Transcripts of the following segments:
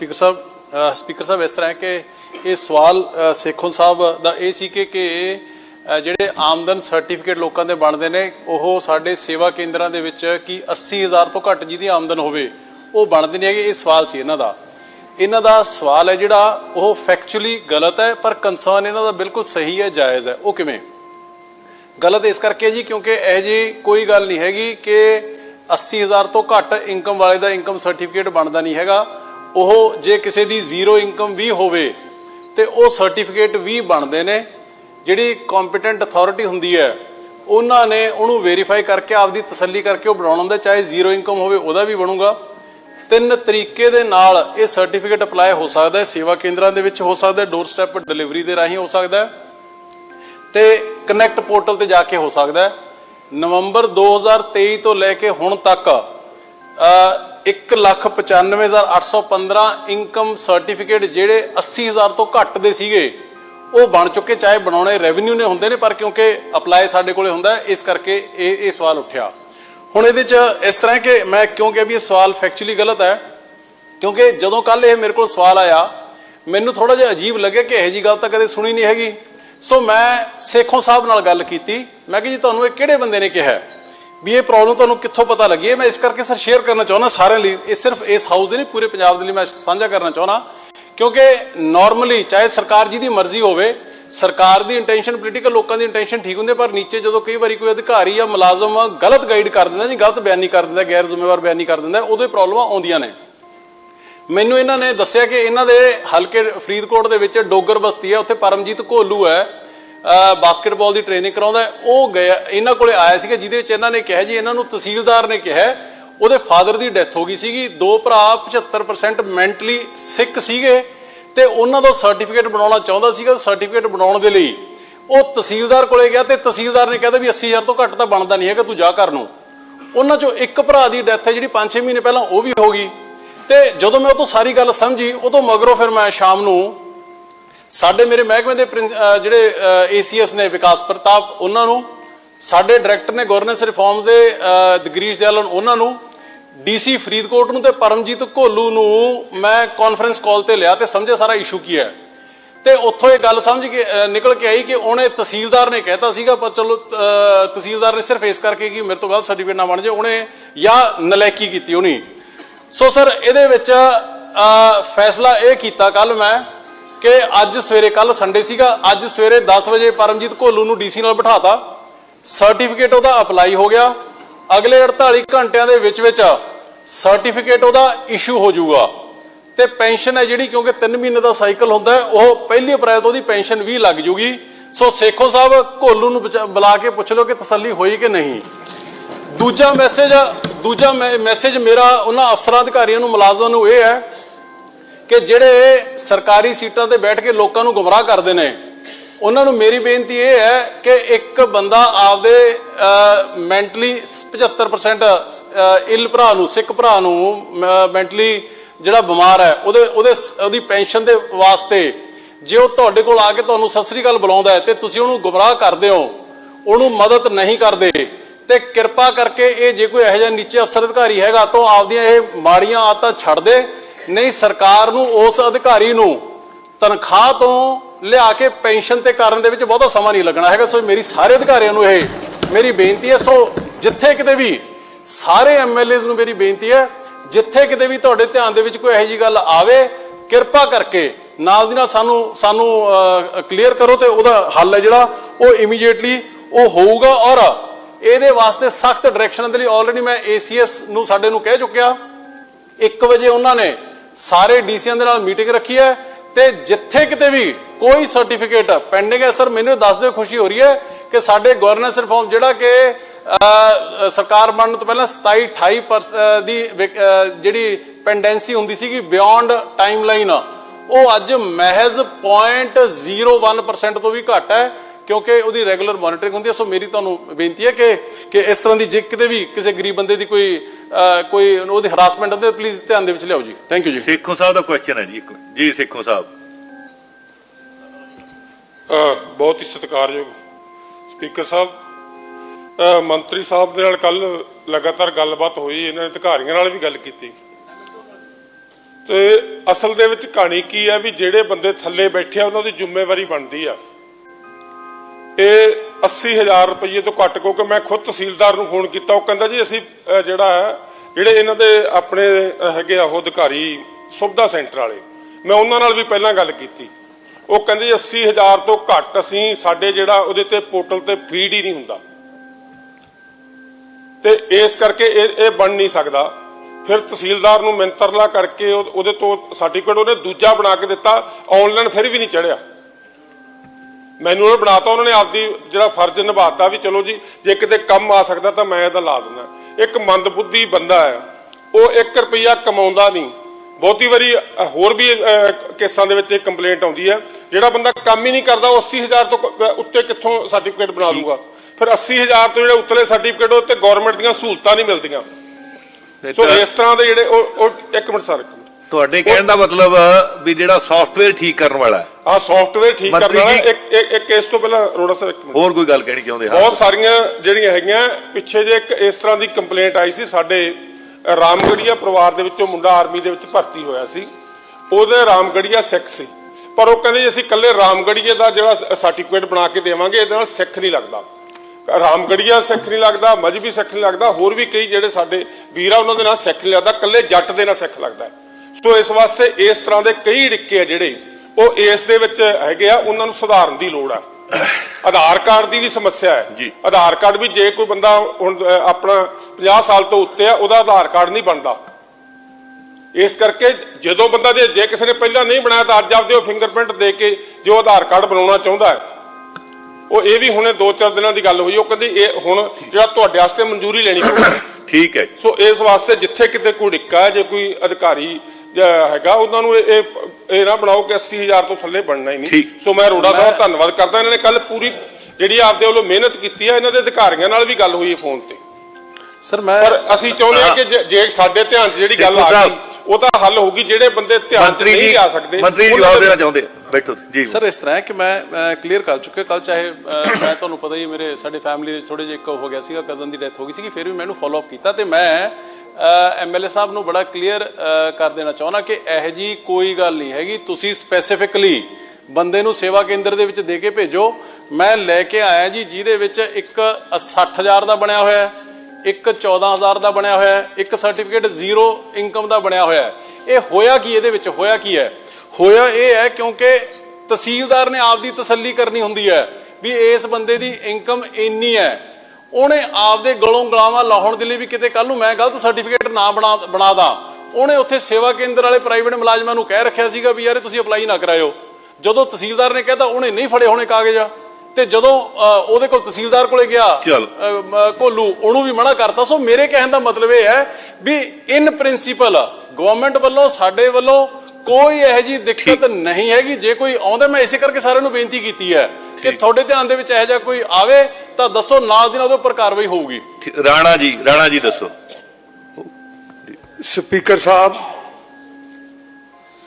Speaker ਸਾਹਿਬ speaker ਸਾਹਿਬ, ਇਸ ਤਰ੍ਹਾਂ ਹੈ ਕਿ ਇਹ ਸਵਾਲ ਸੇਖੋਂ ਸਾਹਿਬ ਦਾ ਇਹ ਸੀ ਕਿ ਕਿ ਜਿਹੜੇ ਆਮਦਨ ਸਰਟੀਫਿਕੇਟ ਲੋਕਾਂ ਦੇ ਬਣਦੇ ਨੇ, ਉਹ ਸਾਡੇ ਸੇਵਾ ਕੇਂਦਰਾਂ ਦੇ ਵਿੱਚ ਕੀ 80000 ਤੋਂ ਘੱਟ ਜਿਹਦੀ ਆਮਦਨ ਹੋਵੇ, ਉਹ ਬਣਦੇ ਨਹੀਂ ਹੈਗੇ, ਇਹ ਸਵਾਲ ਸੀ ਇਹਨਾਂ ਦਾ। ਇਹਨਾਂ ਦਾ ਸਵਾਲ ਹੈ ਜਿਹੜਾ, ਉਹ ਫੈਕਚੁਅਲੀ ਗਲਤ ਹੈ, ਪਰ ਕੰਸਰਨ ਇਹਨਾਂ ਦਾ ਬਿਲਕੁਲ ਸਹੀ ਹੈ, ਜਾਇਜ਼ ਹੈ। ਉਹ ਕਿਵੇਂ? ਗਲਤ ਇਸ ਕਰਕੇ ਜੀ, ਕਿਉਂਕਿ ਇਹ ਜੀ ਕੋਈ ਗੱਲ ਨਹੀਂ ਹੈਗੀ ਕਿ 80000 ਤੋਂ ਘੱਟ ਇਨਕਮ ਵਾਲੇ ਦਾ ਇਨਕਮ ਸਰਟੀਫਿਕੇਟ ਬਣਦਾ ਨਹੀਂ ਹੈਗਾ। ਉਹ ਜੇ ਕਿਸੇ ਦੀ ਜ਼ੀਰੋ ਇਨਕਮ ਵੀ ਹੋਵੇ ਤੇ ਉਹ ਸਰਟੀਫਿਕੇਟ ਵੀ ਬਣਦੇ ਨੇ। ਜਿਹੜੀ ਕੰਪੀਟੈਂਟ ਅਥਾਰਟੀ ਹੁੰਦੀ ਹੈ, ਉਹਨਾਂ ਨੇ ਉਹਨੂੰ ਵੈਰੀਫਾਈ ਕਰਕੇ ਆਪਦੀ ਤਸੱਲੀ ਕਰਕੇ ਉਹ ਬਣਾਉਣਾ ਹੁੰਦਾ ਚਾਹੇ ਜ਼ੀਰੋ ਇਨਕਮ ਹੋਵੇ ਉਹਦਾ ਵੀ ਬਣੂਗਾ। ਤਿੰਨ ਤਰੀਕੇ ਦੇ ਨਾਲ ਇਹ ਸਰਟੀਫਿਕੇਟ ਅਪਲਾਈ ਹੋ ਸਕਦਾ ਹੈ, ਸੇਵਾ ਕੇਂਦਰਾਂ ਦੇ ਵਿੱਚ ਹੋ ਸਕਦਾ ਹੈ ਡੋਰ ਸਟੈਪ ਡਿਲੀਵਰੀ ਦੇ ਰਾਹੀਂ ਹੋ ਸਕਦਾ ਹੈ ਤੇ ਕਨੈਕਟ ਪੋਰਟਲ ਤੇ ਜਾ ਕੇ ਹੋ ਸਕਦਾ ਹੈ। ਨਵੰਬਰ 2023 ਤੋਂ ਲੈ ਕੇ ਹੁਣ ਤੱਕ 195815 ਇਨਕਮ ਸਰਟੀਫਿਕੇਟ ਜਿਹੜੇ 80000 ਤੋਂ ਘੱਟ ਦੇ ਸੀਗੇ, ਉਹ ਬਣ ਚੁੱਕੇ, ਚਾਹੇ ਬਣਾਉਣੇ ਰੈਵਨਿਊ ਨੇ ਹੁੰਦੇ ਨੇ, ਪਰ ਕਿਉਂਕਿ ਅਪਲਾਈ ਸਾਡੇ ਕੋਲੇ ਹੁੰਦਾ ਇਸ ਕਰਕੇ ਇਹ ਇਹ ਸਵਾਲ ਉੱਠਿਆ। ਹੁਣ ਇਹਦੇ ਚ ਇਸ ਤਰ੍ਹਾਂ ਕਿ ਮੈਂ ਕਿਉਂ ਕਿਹਾ ਵੀ ਇਹ ਸਵਾਲ ਫੈਕਚੁਅਲੀ ਗਲਤ ਹੈ? ਕਿਉਂਕਿ ਜਦੋਂ ਕੱਲ ਇਹ ਮੇਰੇ ਕੋਲ ਸਵਾਲ ਆਇਆ, ਮੈਨੂੰ ਥੋੜਾ ਜਿਹਾ ਅਜੀਬ ਲੱਗਿਆ ਕਿ ਇਹੋ ਜੀ ਗੱਲ ਤਾਂ ਕਦੇ ਸੁਣੀ ਨਹੀਂ ਹੈਗੀ। ਸੋ ਮੈਂ ਸੇਖੋਂ ਸਾਹਿਬ ਨਾਲ ਗੱਲ ਕੀਤੀ। ਮੈਂ ਕਿ ਜੀ, ਤੁਹਾਨੂੰ ਇਹ ਕਿਹੜੇ ਬੰਦੇ ਨੇ ਕਿਹਾ? ਵੀ ਇਹ ਪ੍ਰੋਬਲਮ ਤੁਹਾਨੂੰ ਕਿੱਥੋਂ ਪਤਾ ਲੱਗੀ? ਹੈ ਮੈਂ ਇਸ ਕਰਕੇ ਸਰ ਸ਼ੇਅਰ ਕਰਨਾ ਚਾਹੁੰਦਾ ਸਾਰਿਆਂ ਲਈ। ਇਹ ਸਿਰਫ ਇਸ ਹਾਊਸ ਦੇ ਨਹੀਂ ਪੂਰੇ ਪੰਜਾਬ ਦੇ ਲਈ ਮੈਂ ਸਾਂਝਾ ਕਰਨਾ ਚਾਹੁੰਦਾ। ਕਿਉਂਕਿ ਨਾਰਮਲੀ ਚਾਹੇ ਸਰਕਾਰ ਜੀ ਦੀ ਮਰਜ਼ੀ ਹੋਵੇ ਸਰਕਾਰ ਦੀ ਇੰਟੈਂਸ਼ਨ ਪੋਲੀਟੀਕਲ ਲੋਕਾਂ ਦੀ ਇੰਟੈਂਸ਼ਨ ਠੀਕ ਹੁੰਦੀ ਹੈ, ਪਰ ਨੀਚੇ ਜਦੋਂ ਕਈ ਵਾਰੀ ਕੋਈ ਅਧਿਕਾਰੀ ਜਾਂ ਮੁਲਾਜ਼ਮ ਗਲਤ ਗਾਈਡ ਕਰ ਦਿੰਦਾ ਜੀ ਗਲਤ ਬਿਆਨੀ ਕਰ ਦਿੰਦਾ ਗੈਰ ਜ਼ਿੰਮੇਵਾਰ ਬਿਆਨੀ ਕਰ ਦਿੰਦਾ ਉਦੋਂ ਹੀ ਪ੍ਰੋਬਲਮਾਂ ਆਉਂਦੀਆਂ ਨੇ। ਮੈਨੂੰ ਇਹਨਾਂ ਨੇ ਦੱਸਿਆ ਕਿ ਇਹਨਾਂ ਦੇ ਹਲਕੇ ਫਰੀਦਕੋਟ ਦੇ ਵਿੱਚ ਡੋਗਰ ਬਸਤੀ ਹੈ ਉੱਥੇ ਪਰਮਜੀਤ ਘੋਲੂ ਹੈ। ਬਾਸਕਟਬਾਲ ਦੀ ਟ੍ਰੇਨਿੰਗ ਕਰਾਉਂਦਾ ਉਹ ਗਿਆ ਇਹਨਾਂ ਕੋਲੇ ਆਇਆ ਸੀਗਾ, ਜਿਹਦੇ ਵਿੱਚ ਇਹਨਾਂ ਨੇ ਕਿਹਾ ਜੀ, ਇਹਨਾਂ ਨੂੰ ਤਹਿਸੀਲਦਾਰ ਨੇ ਕਿਹਾ ਉਹਦੇ ਫਾਦਰ ਦੀ ਡੈਥ ਹੋ ਗਈ ਸੀਗੀ। ਦੋ ਭਰਾ 75% ਮੈਂਟਲੀ ਸਿੱਕ ਸੀਗੇ ਤੇ ਉਹਨਾਂ ਦਾ ਸਰਟੀਫਿਕੇਟ ਬਣਾਉਣਾ ਚਾਹੁੰਦਾ ਸੀਗਾ। ਸਰਟੀਫਿਕੇਟ ਬਣਾਉਣ ਦੇ ਲਈ ਉਹ ਤਹਿਸੀਲਦਾਰ ਕੋਲੇ ਗਿਆ ਤੇ ਤਹਿਸੀਲਦਾਰ ਨੇ ਕਹਿੰਦਾ ਵੀ 80000 ਤੋਂ ਘੱਟ ਤਾਂ ਬਣਦਾ ਨਹੀਂ ਹੈਗਾ, ਤੂੰ ਜਾ ਘਰ ਨੂੰ। ਉਹਨਾਂ ਚੋਂ ਇੱਕ ਭਰਾ ਦੀ ਡੈਥ ਹੈ, ਜਿਹੜੀ 5-6 ਮਹੀਨੇ ਪਹਿਲਾਂ ਉਹ ਵੀ ਹੋ ਗਈ। ਤੇ ਜਦੋਂ ਮੈਂ ਉਹ ਤੋਂ ਸਾਰੀ ਗੱਲ ਸਮਝੀ, ਉਹ ਤੋਂ ਮਗਰੋਂ ਫਿਰ ਮੈਂ ਸ਼ਾਮ ਨੂੰ ਸਾਡੇ ਮੇਰੇ ਮਹਿਕਮੇ ਦੇ ਪ੍ਰਿੰਸ- ਅਹ ਜਿਹੜੇ ਏਸੀਐਸ ਨੇ ਵਿਕਾਸ ਪ੍ਰਤਾਪ, ਉਹਨਾਂ ਨੂੰ, ਸਾਡੇ ਡਾਇਰੈਕਟਰ ਨੇ ਗਵਰਨੈਂਸ ਰਿਫਾਰਮਸ ਦੇ ਦਗਰੀਸ਼ ਦਿਆਲਨ ਉਹਨਾਂ ਨੂੰ ਡੀਸੀ ਫਰੀਦਕੋਟ ਨੂੰ ਤੇ ਪਰਮਜੀਤ ਘੋਲੂ ਨੂੰ ਮੈਂ ਕਾਨਫਰੰਸ ਕਾਲ ਤੇ ਲਿਆ ਤੇ ਸਮਝੇ ਸਾਰਾ ਇਸ਼ੂ ਕੀ ਹੈ। ਤੇ ਉੱਥੋਂ ਇਹ ਗੱਲ ਸਮਝ ਕੇ ਨਿਕਲ ਕੇ ਆਈ ਕਿ ਉਹਨੇ ਤਹਿਸੀਲਦਾਰ ਨੇ ਕਹਿਤਾ ਸੀਗਾ, ਪਰ ਚਲੋ ਤਹਿਸੀਲਦਾਰ ਨੇ ਸਿਰਫ ਇਸ ਕਰਕੇ ਕਿ ਮੇਰੇ ਤੋਂ ਗਲਤ ਸਰਟੀਫਿਕੇਟ ਨਾ ਬਣ ਜਾਏ, ਉਹਨੇ ਜਾਂ ਨਲੈਕੀ ਕੀਤੀ ਉਹਨੇ ਸੋ ਸਰ, ਇਹਦੇ ਵਿੱਚ ਫੈਸਲਾ ਇਹ ਕੀਤਾ ਕੱਲ ਮੈਂ ਕਿ ਅੱਜ ਸਵੇਰੇ ਕੱਲ ਸੰਡੇ ਸੀਗਾ, ਅੱਜ ਸਵੇਰੇ 10 ਵਜੇ ਪਰਮਜੀਤ ਘੋਲੂ ਨੂੰ ਡੀਸੀ ਨਾਲ ਬਿਠਾਤਾ। ਸਰਟੀਫਿਕੇਟ ਉਹਦਾ ਅਪਲਾਈ ਹੋ ਗਿਆ। ਅਗਲੇ 48 ਘੰਟਿਆਂ ਦੇ ਵਿੱਚ ਵਿੱਚ ਸਰਟੀਫਿਕੇਟ ਉਹਦਾ ਇਸ਼ੂ ਹੋ ਜਾਊਗਾ। ਤੇ ਪੈਨਸ਼ਨ ਹੈ ਜਿਹੜੀ, ਕਿਉਂਕਿ 3 ਮਹੀਨੇ ਦਾ ਸਾਈਕਲ ਹੁੰਦਾ ਉਹ ਪਹਿਲੀ ਅਪ੍ਰੈਲ ਤੋਂ ਉਹਦੀ ਪੈਨਸ਼ਨ ਵੀ ਲੱਗ ਜੂਗੀ। ਸੋ ਸੇਖੋ ਸਾਹਿਬ, ਘੋਲੂ ਨੂੰ ਬਚਾ- ਬੁਲਾ ਕੇ ਪੁੱਛ ਲਓ ਕਿ ਤਸੱਲੀ ਹੋਈ ਕਿ ਨਹੀਂ। ਦੂਜਾ ਮੈਸੇਜ ਦੂਜਾ ਮੈਸੇਜ ਮੇਰਾ ਉਹਨਾਂ ਅਫਸਰਾਂ ਅਧਿਕਾਰੀਆਂ ਨੂੰ, ਮੁਲਾਜ਼ਮਾਂ ਨੂੰ ਇਹ ਹੈ ਕਿ ਜਿਹੜੇ ਸਰਕਾਰੀ ਸੀਟਾਂ ਤੇ ਬੈਠ ਕੇ ਲੋਕਾਂ ਨੂੰ ਗੁੰਮਰਾਹ ਕਰਦੇ ਨੇ, ਉਹਨਾਂ ਨੂੰ ਮੇਰੀ ਬੇਨਤੀ ਇਹ ਹੈ ਕਿ ਇੱਕ ਬੰਦਾ ਆਪਦੇ ਮੈਂਟਲੀ 75% ਇਲ ਭਰਾ ਨੂੰ, ਸਿੱਖ ਭਰਾ ਨੂੰ ਮੈਂਟਲੀ ਜਿਹੜਾ ਬਿਮਾਰ ਹੈ, ਉਹਦੇ ਉਹਦੇ ਉਹਦੀ ਪੈਨਸ਼ਨ ਦੇ ਵਾਸਤੇ ਜੇ ਉਹ ਤੁਹਾਡੇ ਕੋਲ ਆ ਕੇ ਤੁਹਾਨੂੰ ਸਤਿ ਸ੍ਰੀ ਅਕਾਲ ਬੁਲਾਉਂਦਾ ਹੈ ਤੇ ਤੁਸੀਂ ਉਹਨੂੰ ਗੁੰਮਰਾਹ ਕਰਦੇ ਹੋ, ਉਹਨੂੰ ਮਦਦ ਨਹੀਂ ਕਰਦੇ, ਤੇ ਕਿਰਪਾ ਕਰਕੇ ਇਹ ਜੇ ਕੋਈ ਇਹੋ ਜਿਹਾ ਨੀਚੇ ਅਫਸਰ ਅਧਿਕਾਰੀ ਹੈਗਾ ਤਾਂ ਉਹ ਆਪਦੀਆਂ ਇਹ ਮਾੜੀਆਂ ਆਦਤਾਂ ਛੱਡ ਦੇ ਨਹੀਂ, ਸਰਕਾਰ ਨੂੰ, ਉਸ ਅਧਿਕਾਰੀ ਨੂੰ ਤਨਖਾਹ ਤੋਂ ਲਿਆ ਕੇ ਪੈਨਸ਼ਨ ਤੇ ਕਰਨ ਦੇ ਵਿੱਚ ਬਹੁਤਾ ਸਮਾਂ ਨਹੀਂ ਲੱਗਣਾ ਹੈਗਾ। ਸੋ ਮੇਰੀ ਸਾਰੇ ਅਧਿਕਾਰੀਆਂ ਨੂੰ ਇਹ ਮੇਰੀ ਬੇਨਤੀ ਹੈ। ਸੋ ਜਿੱਥੇ ਕਿਤੇ ਵੀ ਸਾਰੇ ਐਮਐਲਏਜ਼ ਨੂੰ ਮੇਰੀ ਬੇਨਤੀ ਹੈ, ਜਿੱਥੇ ਕਿਤੇ ਵੀ ਤੁਹਾਡੇ ਧਿਆਨ ਦੇ ਵਿੱਚ ਕੋਈ ਇਹੋ ਜੀ ਗੱਲ ਆਵੇ, ਕਿਰਪਾ ਕਰਕੇ ਨਾਲ ਦੀ ਨਾਲ ਸਾਨੂੰ ਸਾਨੂੰ ਕਲੀਅਰ ਕਰੋ ਤੇ ਉਹਦਾ ਹੱਲ ਹੈ ਜਿਹੜਾ, ਉਹ ਇਮੀਡੀਏਟਲੀ ਉਹ ਹੋਊਗਾ ਔਰ ਇਹਦੇ ਵਾਸਤੇ ਸਖਤ ਡਾਇਰੈਕਸ਼ਨ ਦੇ ਲਈ ਆਲਰੇਡੀ ਮੈਂ ਏਸੀਐਸ ਨੂੰ ਸਾਡੇ ਨੂੰ ਕਹਿ ਚੁੱਕਿਆ। 1 ਵਜੇ ਉਹਨਾਂ ਨੇ ਸਾਰੇ ਡੀਸੀਆਂ ਦੇ ਨਾਲ ਮੀਟਿੰਗ ਰੱਖੀ ਹੈ ਤੇ ਜਿੱਥੇ ਕਿਤੇ ਵੀ ਕੋਈ ਸਰਟੀਫਿਕੇਟ ਪੈਂਡਿੰਗ ਹੈ, ਸਰ, ਮੈਨੂੰ ਇਹ ਦੱਸ ਦਿਓ, ਖੁਸ਼ੀ ਹੋ ਰਹੀ ਹੈ ਕਿ ਸਾਡੇ ਗਵਰਨੈਂਸ ਰਿਫਾਰਮ ਜਿਹੜਾ ਕਿ ਸਰਕਾਰ ਬਣਨ ਤੋਂ ਪਹਿਲਾਂ 27 28 ਪਰਸ- ਦੀ ਜਿਹੜੀ ਪੈਂਡੈਂਸੀ ਹੁੰਦੀ ਸੀਗੀ ਬਿਯੋਂਡ ਟਾਈਮਲਾਈਨ, ਉਹ ਅੱਜ ਮਹਿਜ਼ 0.01% ਤੋਂ ਵੀ ਘੱਟ ਹੈ। ਕਿਉਂਕਿ ਉਹਦੀ ਰੈਗੂਲਰ ਮੋਨੀਟਰਿੰਗ ਹੁੰਦੀ ਹੈ ਸੋ ਮੇਰੀ ਤੁਹਾਨੂੰ ਬੇਨਤੀ ਹੈ ਕਿ ਕਿ ਇਸ ਤਰ੍ਹਾਂ ਦੀ ਜੇ ਕਿਤੇ ਵੀ ਕਿਸੇ ਗਰੀਬ ਬੰਦੇ ਦੀ ਕੋਈ ਕੋਈ ਉਹਦੀ ਹਰਾਸਮੈਂਟ ਹੁੰਦੀ ਪਲੀਜ਼ ਧਿਆਨ ਦੇ ਵਿੱਚ ਲਿਆਓ ਜੀ। ਥੈਂਕ ਯੂ ਜੀ। ਸੇਖੋਂ ਸਾਹਿਬ ਦਾ ਕੁਐਸਚਨ ਹੈ ਜੀ ਇੱਕ ਜੀ ਸੇਖੋਂ ਸਾਹਿਬ। ਅ, ਬਹੁਤ ਹੀ ਸਤਿਕਾਰਯੋਗ ਸਪੀਕਰ ਸਾਹਿਬ। ਅ, ਮੰਤਰੀ ਸਾਹਿਬ ਦੇ ਨਾਲ ਕੱਲ ਲਗਾਤਾਰ ਗੱਲਬਾਤ ਹੋਈ ਇਹਨਾਂ ਨੇ ਅਧਿਕਾਰੀਆਂ ਨਾਲ ਵੀ ਗੱਲ ਕੀਤੀ। ਤੇ ਅਸਲ ਦੇ ਵਿੱਚ ਕਹਾਣੀ ਕੀ ਹੈ ਵੀ ਜਿਹੜੇ ਬੰਦੇ ਥੱਲੇ ਬੈਠੇ ਆ ਉਹਨਾਂ ਦੀ ਜ਼ਿੰਮੇਵਾਰੀ ਬਣਦੀ ਆ। ਇਹ 80000 ਰੁਪਏ ਤੋਂ ਘੱਟ ਕਿਉਂਕਿ ਮੈਂ ਖੁਦ ਤਹਿਸੀਲਦਾਰ ਨੂੰ ਫੋਨ ਕੀਤਾ। ਉਹ ਕਹਿੰਦਾ ਜੀ, ਅਸੀਂ ਜਿਹੜਾ ਹੈ, ਜਿਹੜੇ ਇਹਨਾਂ ਦੇ ਆਪਣੇ ਹੈਗੇ ਆ ਉਹ ਅਧਿਕਾਰੀ, ਸੁਵਿਧਾ ਸੈਂਟਰ ਵਾਲੇ, ਮੈਂ ਉਹਨਾਂ ਨਾਲ ਵੀ ਪਹਿਲਾਂ ਗੱਲ ਕੀਤੀ। ਉਹ ਕਹਿੰਦੇ 80000 ਤੋਂ ਘੱਟ ਅਸੀਂ ਸਾਡੇ ਜਿਹੜਾ ਉਹਦੇ ਤੇ ਪੋਰਟਲ ਤੇ ਫੀਡ ਹੀ ਨਹੀਂ ਹੁੰਦਾ। ਤੇ ਇਸ ਕਰਕੇ ਇਹ ਇਹ ਬਣ ਨਹੀਂ ਸਕਦਾ। ਫਿਰ ਤਹਿਸੀਲਦਾਰ ਨੂੰ ਮਿੰਤਰਲਾ ਕਰਕੇ ਉਹ- ਉਹਦੇ ਤੋਂ ਸਰਟੀਫਿਕੇਟ ਉਹਨੇ ਦੂਜਾ ਬਣਾ ਕੇ ਦਿੱਤਾ। ਆਨਲਾਈਨ ਫਿਰ ਵੀ ਨਹੀਂ ਚੜਿਆ। ਮੈਨੂਅਲ ਬਣਾਤਾ ਉਹਨਾਂ ਨੇ ਆਪਦੀ ਜਿਹੜਾ ਫਰਜ਼ ਨਿਭਾਤਾ ਵੀ ਚਲੋ ਜੀ ਜੇ ਕਿਤੇ ਕੰਮ ਆ ਸਕਦਾ ਤਾਂ ਮੈਂ ਇਹਦਾ ਲਾ ਦਿੰਦਾ। ਇੱਕ ਮੰਦਬੁੱਧੀ ਬੰਦਾ ਹੈ ਉਹ 1 ਰੁਪਿਆ ਕਮਾਉਂਦਾ ਨਹੀਂ। ਬਹੁਤੀ ਵਾਰੀ ਹੋਰ ਵੀ ਕੇਸਾਂ ਦੇ ਵਿੱਚ ਇਹ ਕੰਪਲੇਂਟ ਆਉਂਦੀ ਹੈ ਜਿਹੜਾ ਬੰਦਾ ਕੰਮ ਹੀ ਨਹੀਂ ਕਰਦਾ ਉਹ 80000 ਤੋਂ ਉੱਤੇ ਕਿੱਥੋਂ ਸਰਟੀਫਿਕੇਟ ਬਣਾ ਲੂਗਾ? ਫਿਰ 80000 ਤੋਂ ਜਿਹੜੇ ਉੱਤਲੇ ਸਰਟੀਫਿਕੇਟ ਉਹ ਤੇ ਗਵਰਨਮੈਂਟ ਦੀਆਂ ਸਹੂਲਤਾਂ ਨਹੀਂ ਮਿਲਦੀਆਂ। ਸੋ ਇਸ ਤਰ੍ਹਾਂ ਦੇ ਜਿਹੜੇ ਉਹ ਇੱਕ ਮਿੰਟ ਸਰ ਤੁਹਾਡੇ ਕਹਿਣ ਦਾ ਮਤਲਬ ਵੀ ਜਿਹੜਾ ਸੌਫਟਵੇਅਰ ਠੀਕ ਕਰਨ ਵਾਲਾ ਹੈ, ਆ ਸੌਫਟਵੇਅਰ ਠੀਕ ਕਰਨ ਵਾਲਾ ਇੱਕ ਇੱਕ ਇਸ ਤੋਂ ਪਹਿਲਾਂ ਰੋੜਾ ਸਰ ਇੱਕ ਮਿੰਟ। ਹੋਰ ਕੋਈ ਗੱਲ ਕਹਿਣੀ ਚਾਹੁੰਦੇ? ਬਹੁਤ ਸਾਰੀਆਂ ਜਿਹੜੀਆਂ ਹੈਗੀਆਂ ਪਿੱਛੇ ਜੇ ਇੱਕ ਇਸ ਤਰ੍ਹਾਂ ਦੀ ਕੰਪਲੇਂਟ ਆਈ ਸੀ ਸਾਡੇ ਰਾਮਗੜੀਆ ਪਰਿਵਾਰ ਦੇ ਵਿੱਚੋਂ ਮੁੰਡਾ ਆਰਮੀ ਦੇ ਵਿੱਚ ਭਰਤੀ ਹੋਇਆ ਸੀ। ਉਹਦੇ ਰਾਮਗੜੀਆ ਸਿੱਖ ਸੀ। ਪਰ ਉਹ ਕਹਿੰਦੇ ਅਸੀਂ ਇਕੱਲੇ ਰਾਮਗੜੀਏ ਦਾ ਜਿਹੜਾ ਸਰਟੀਫਿਕੇਟ ਬਣਾ ਕੇ ਦੇਵਾਂਗੇ ਇਹਦੇ ਨਾਲ ਸਿੱਖ ਨਹੀਂ ਲੱਗਦਾ। ਰਾਮਗੜੀਆ ਸਿੱਖ ਨਹੀਂ ਲੱਗਦਾ ਮਜਬੀ ਸਿੱਖ ਨਹੀਂ ਲੱਗਦਾ ਹੋਰ ਵੀ ਕਈ ਜਿਹੜੇ ਸਾਡੇ ਵੀਰ ਆ ਉਹਨਾਂ ਦੇ ਨਾਲ ਸਿੱਖ ਨਹੀਂ ਲੱਗਦਾ ਇਕੱਲੇ ਜੱਟ ਦੇ ਨਾਲ ਸਿੱਖ ਲੱਗਦਾ ਸੋ ਇਸ ਵਾਸਤੇ ਇਸ ਤਰ੍ਹਾਂ ਦੇ ਕਈ ੜਿੱਕੇ ਆ ਜਿਹੜੇ ਉਹ ਇਸ ਦੇ ਵਿੱਚ ਹੈਗੇ ਆ ਉਹਨਾਂ ਨੂੰ ਸੁਧਾਰਨ ਦੀ ਲੋੜ ਆ ਆਧਾਰ ਕਾਰਡ ਦੀ ਵੀ ਸਮੱਸਿਆ ਹੈ ਜੀ। ਆਧਾਰ ਕਾਰਡ ਵੀ ਜੇ ਕੋਈ ਬੰਦਾ ਹੁਣ ਆਪਣਾ 50 ਸਾਲ ਤੋਂ ਉੱਤੇ ਆ ਉਹਦਾ ਆਧਾਰ ਕਾਰਡ ਨਹੀਂ ਬਣਦਾ ਇਸ ਕਰਕੇ ਜਦੋਂ ਬੰਦਾ ਜੇ ਜੇ ਕਿਸੇ ਨੇ ਪਹਿਲਾਂ ਨਹੀਂ ਬਣਾਇਆ ਤਾਂ ਅੱਜ ਆਪਦੇ ਉਹ ਫਿੰਗਰਪ੍ਰਿੰਟ ਦੇ ਕੇ ਜੋ ਆਧਾਰ ਕਾਰਡ ਬਣਾਉਣਾ ਚਾਹੁੰਦਾ ਹੈ ਉਹ ਇਹ ਵੀ ਹੁਣੇ 2-4 ਦਿਨਾਂ ਦੀ ਗੱਲ ਹੋਈ ਉਹ ਕਹਿੰਦੇ ਇਹ ਹੁਣ ਜਿਹੜਾ ਤੁਹਾਡੇ ਵਾਸਤੇ ਮਨਜ਼ੂਰੀ ਲੈਣੀ ਪਊਗੀ ਠੀਕ ਹੈ। ਸੋ ਇਸ ਵਾਸਤੇ ਜਿੱਥੇ ਕਿਤੇ ਕੋਈ ਡਿੱਕਾ ਹੈ ਜੇ ਕੋਈ ਅਧਿਕਾਰੀ ਹੈਗਾ ਉਹਨਾਂ ਨੂੰ ਇਹ ਇਹ- ਨਾ ਬਣਾਓ ਕਿ 80000 ਤੋਂ ਥੱਲੇ ਬਣਨਾ ਹੀ ਨਹੀਂ। ਸੋ ਮੈਂ ਰੋੜਾ ਸਾਹਿਬ ਧੰਨਵਾਦ ਕਰਦਾ ਇਹਨਾਂ ਨੇ ਕੱਲ ਪੂਰੀ ਜਿਹੜੀ ਆਪਦੇ ਵੱਲੋਂ ਮਿਹਨਤ ਕੀਤੀ ਹੈ ਇਹਨਾਂ ਦੇ ਅਧਿਕਾਰੀਆਂ ਨਾਲ ਵੀ ਗੱਲ ਹੋਈ ਹੈ ਫੋਨ ਤੇ ਸਰ ਮੈਂ ਪਰ ਅਸੀਂ ਚਾਹੁੰਦੇ ਹਾਂ ਕਿ ਜੇ- ਸਾਡੇ ਧਿਆਨ 'ਚ ਜਿਹੜੀ ਗੱਲ ਆ ਗਈ। ਉਹ ਤਾਂ ਹੱਲ ਹੋਊਗੀ ਜਿਹੜੇ ਬੰਦੇ ਧਿਆਨ 'ਚ ਨਹੀਂ ਆ ਸਕਦੇ ਮੰਤਰੀ ਜਵਾਬ ਦੇਣਾ ਚਾਹੁੰਦੇ ਆ। ਬੈਠੋ ਜੀ ਸਰ ਇਸ ਤਰ੍ਹਾਂ ਹੈ ਕਿ ਮੈਂ ਕਲੀਅਰ ਕਰ ਚੁੱਕਿਆ ਕੱਲ ਚਾਹੇ ਮੈਂ ਤੁਹਾਨੂੰ ਪਤਾ ਹੀ ਹੈ, ਮੇਰੇ ਸਾਡੇ ਫੈਮਿਲੀ ਦੇ ਥੋੜੇ ਜਿਹਾ ਇੱਕ ਹੋ ਗਿਆ ਸੀਗਾ ਕਜ਼ਨ ਦੀ ਡੈਥ ਹੋ ਗਈ ਸੀਗੀ ਫਿਰ ਵੀ ਮੈਨੂੰ ਫਾਲੋ ਅਪ ਕੀਤਾ ਤੇ ਮੈਂ ਐਮਐਲਏ ਸਾਹਿਬ ਨੂੰ ਬੜਾ ਕਲੀਅਰ ਕਰ ਦੇਣਾ ਚਾਹੁੰਦਾ ਕਿ ਇਹ ਜੀ ਕੋਈ ਗੱਲ ਨਹੀਂ ਹੈਗੀ। ਤੁਸੀਂ ਸਪੈਸੀਫਿਕਲੀ ਬੰਦੇ ਨੂੰ ਸੇਵਾ ਕੇਂਦਰ ਦੇ ਵਿੱਚ ਦੇ ਕੇ ਭੇਜੋ। ਮੈਂ ਲੈ ਕੇ ਆਇਆ ਜੀ, ਜਿਹਦੇ ਵਿੱਚ ਇੱਕ 60000 ਦਾ ਬਣਿਆ ਹੋਇਆ ਹੈ, ਇੱਕ 14000 ਦਾ ਬਣਿਆ ਹੋਇਆ ਹੈ, ਇੱਕ ਸਰਟੀਫਿਕੇਟ ਜ਼ੀਰੋ ਇਨਕਮ ਦਾ ਬਣਿਆ ਹੋਇਆ ਹੈ। ਇਹ ਹੋਇਆ ਕੀ, ਇਹਦੇ ਵਿੱਚ ਹੋਇਆ ਕੀ ਹੈ? ਹੋਇਆ ਇਹ ਹੈ ਕਿਉਂਕਿ ਤਹਿਸੀਲਦਾਰ ਨੇ ਆਪਦੀ ਤਸੱਲੀ ਕਰਨੀ ਹੁੰਦੀ ਹੈ ਵੀ ਇਸ ਬੰਦੇ ਦੀ ਇਨਕਮ ਇੰਨੀ ਹੈ। ਉਹਨੇ ਆਪਦੇ ਗਲੋਂ ਗਲਾਵਾਂ ਲਾਉਣ ਦੇ ਲਈ ਵੀ ਕਿਤੇ ਕੱਲ ਨੂੰ ਮੈਂ ਗਲਤ ਸਰਟੀਫਿਕੇਟ ਨਾ ਬਣਾ ਬਣਾਦਾ। ਉਹਨੇ ਉੱਥੇ ਸੇਵਾ ਕੇਂਦਰ ਵਾਲੇ ਪ੍ਰਾਈਵੇਟ ਮੁਲਾਜ਼ਮਾਂ ਨੂੰ ਕਹਿ ਰੱਖਿਆ ਸੀਗਾ ਵੀ ਯਾਰ ਤੁਸੀਂ ਅਪਲਾਈ ਨਾ ਕਰਾਇਓ। ਜਦੋਂ ਤਹਿਸੀਲਦਾਰ ਨੇ ਕਹਿਤਾ ਉਹਨੇ ਨਹੀਂ ਫੜੇ ਹੋਣੇ ਕਾਗਜ਼। ਤੇ ਜਦੋਂ ਉਹਦੇ ਕੋਲ ਤਹਿਸੀਲਦਾਰ ਕੋਲੇ ਗਿਆ ਕੋਲੂ ਉਹਨੂੰ ਵੀ ਮਨਾ ਕਰਤਾ। ਸੋ ਮੇਰੇ ਕਹਿਣ ਦਾ ਮਤਲਬ ਇਹ ਹੈ ਵੀ ਇਨ ਪ੍ਰਿੰਸੀਪਲ ਗਵਰਨਮੈਂਟ ਵੱਲੋਂ ਸਾਡੇ ਵੱਲੋਂ ਕੋਈ ਇਹੋ ਜੀ ਦਿੱਕਤ ਨਹੀਂ ਹੈਗੀ। ਜੇ ਕੋਈ ਆਉਂਦਾ ਮੈਂ ਇਸੇ ਕਰਕੇ ਸਾਰਿਆਂ ਨੂੰ ਬੇਨਤੀ ਕੀਤੀ ਹੈ ਕਿ ਤੁਹਾਡੇ ਧਿਆਨ ਦੇ ਵਿੱਚ ਇਹੋ ਜਿਹਾ ਕੋਈ ਆਵੇ। ਤਾਂ ਦੱਸੋ ਨਾਲ ਦੀ ਨਾਲ ਉਹਦੇ ਉੱਪਰ ਕਾਰਵਾਈ ਹੋਊਗੀ। ਰਾਣਾ ਜੀ ਰਾਣਾ ਜੀ ਦੱਸੋ। ਸਪੀਕਰ ਸਾਹਿਬ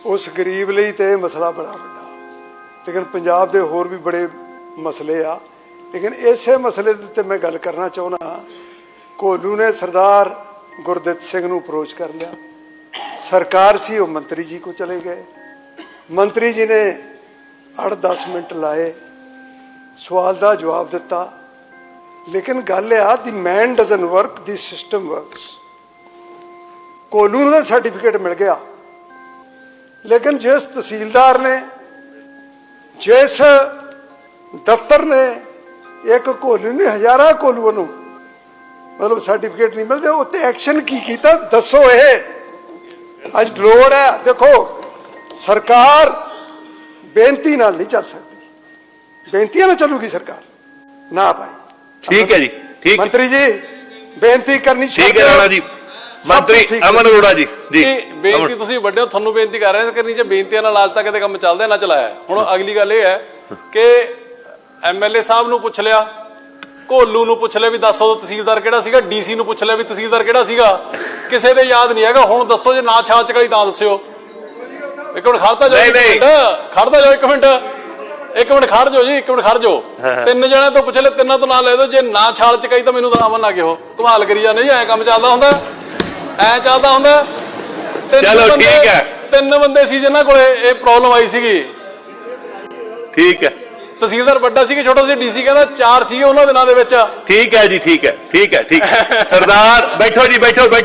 ਉਸ ਗਰੀਬ ਲਈ ਤੇ ਇਹ ਮਸਲਾ ਬੜਾ ਵੱਡਾ। ਲੇਕਿਨ ਪੰਜਾਬ ਦੇ ਹੋਰ ਵੀ ਬੜੇ ਮਸਲੇ ਆ। ਲੇਕਿਨ ਇਸੇ ਮਸਲੇ ਦੇ ਉੱਤੇ ਮੈਂ ਗੱਲ ਕਰਨਾ ਚਾਹੁੰਦਾ ਕੋਲੂ ਨੇ ਸਰਦਾਰ ਗੁਰਦਿੱਤ ਸਿੰਘ ਨੂੰ ਅਪਰੋਚ ਕਰ ਲਿਆ। ਸਰਕਾਰ ਸੀ ਉਹ ਮੰਤਰੀ ਜੀ ਕੋ ਚਲੇ ਗਏ। ਮੰਤਰੀ ਜੀ ਨੇ 8-10 ਮਿੰਟ ਲਾਏ। ਸਵਾਲ ਦਾ ਜਵਾਬ ਦਿੱਤਾ। ਲੇਕਿਨ ਗੱਲ ਆ the man doesn't work the system works ਕੋਲੂ ਨੂੰ ਤਾਂ ਸਰਟੀਫਿਕੇਟ ਮਿਲ ਗਿਆ। ਲੇਕਿਨ ਜਿਸ ਤਹਿਸੀਲਦਾਰ ਨੇ, ਜਿਸ ਦਫ਼ਤਰ ਨੇ ਇੱਕ ਕੋਲੂ ਨੇ ਹਜ਼ਾਰਾਂ ਕੋਲੂ ਨੂੰ ਮਤਲਬ ਸਰਟੀਫਿਕੇਟ ਨਹੀਂ ਮਿਲਦੇ, ਉੱਤੇ ਐਕਸ਼ਨ ਕੀ ਕੀਤਾ? ਦੱਸੋ ਇਹ। ਅੱਜ ਲੋੜ ਹੈ। ਦੇਖੋ, ਸਰਕਾਰ ਬੇਨਤੀ ਨਾਲ ਨਹੀਂ ਚੱਲ ਸਕਦੀ। ਬੇਨਤੀਆਂ ਨਾਲ ਚੱਲੂਗੀ ਸਰਕਾਰ। ਨਾ ਭਾਈ। ਠੀਕ ਹੈ ਜੀ ਠੀਕ ਹੈ। ਮੰਤਰੀ ਜੀ ਬੇਨਤੀ ਕਰਨੀ ਠੀਕ ਹੈ। ਰਾਣਾ ਜੀ ਮੰਤਰੀ। ਅਮਨ ਅਰੋੜਾ ਜੀ ਜੀ ਬੇਨਤੀ। ਤੁਸੀਂ ਵੱਡੇ ਹੋ ਤੁਹਾਨੂੰ ਬੇਨਤੀ ਕਰ ਰਹੇ ਹਾਂ ਕਿ ਨੀਚੇ ਬੇਨਤੀਆਂ ਨਾਲ ਅੱਜ ਤੱਕ ਕਦੇ ਕੰਮ ਚੱਲਦਾ ਨਾ ਚਲਾਇਆ ਹੁਣ ਅਗਲੀ ਗੱਲ ਇਹ ਹੈ ਕਿ ਐਮਐਲਏ ਸਾਹਿਬ ਨੂੰ ਪੁੱਛ ਲਿਆ ਕੋਲੂ ਨੂੰ ਪੁੱਛ ਲਿਆ ਵੀ ਦੱਸੋ ਉਹ ਤਹਿਸੀਲਦਾਰ ਕਿਹੜਾ ਸੀਗਾ ਡੀਸੀ ਨੂੰ ਪੁੱਛ ਲਿਆ ਵੀ ਤਹਿਸੀਲਦਾਰ ਕਿਹੜਾ ਸੀਗਾ ਕਿਸੇ ਦੇ ਯਾਦ ਨਹੀਂ ਹੈਗਾ ਹੁਣ ਦੱਸੋ ਜੇ ਨਾ ਛਾਲ ਚਕਲੀ ਤਾਂ ਦੱਸਿਓ ਇੱਕ ਮਿੰਟ ਖੜਤਾ ਜਾਓ ਇੱਕ। ਮਿੰਟ ਖੜਦਾ ਜਾਓ ਇੱਕ ਮਿੰਟ ਇੱਕ ਮਿੰਟ ਖੜ ਜਾਓ ਜੀ ਇੱਕ ਮਿੰਟ ਖੜ ਜਾਓ। ਤਿੰਨ ਜਣਿਆਂ ਤੋਂ ਪੁੱਛ ਤਿੰਨਾਂ ਤੋਂ ਨਾਂ ਲੈ ਦਿਓ। ਜੇ ਨਾ ਛਾਲ ਚ ਕਹੀ ਤਾਂ ਮੈਨੂੰ ਦਰਾਵਨ ਲੱਗੇ ਹੋ ਧਮਾਲ ਕਰੀ ਜਾਂਦੇ ਐ ਕੰਮ ਚੱਲਦਾ ਹੁੰਦਾ। ਐ ਚੱਲਦਾ ਹੁੰਦਾ। ਚਲੋ ਠੀਕ ਹੈ। ਤਿੰਨ ਬੰਦੇ ਸੀ ਜਿਨ੍ਹਾਂ ਕੋਲੇ ਇਹ ਪ੍ਰੋਬਲਮ ਆਈ ਸੀਗੀ। ਠੀਕ ਹੈ। ਤਹਿਸੀਲਦਾਰ ਵੱਡਾ ਸੀ ਕਿ ਛੋਟਾ ਸੀ ਡੀਸੀ ਕਹਿੰਦਾ ਚਾਰ ਸੀ ਉਹਨਾਂ ਦੇ ਨਾਂ ਦੇ ਵਿੱਚ। ਠੀਕ ਹੈ ਜੀ ਠੀਕ ਹੈ ਠੀਕ ਹੈ ਠੀਕ ਸਰਦਾਰ ਬੈਠੋ ਜੀ ਬੈਠੋ ਬੈਠੋ।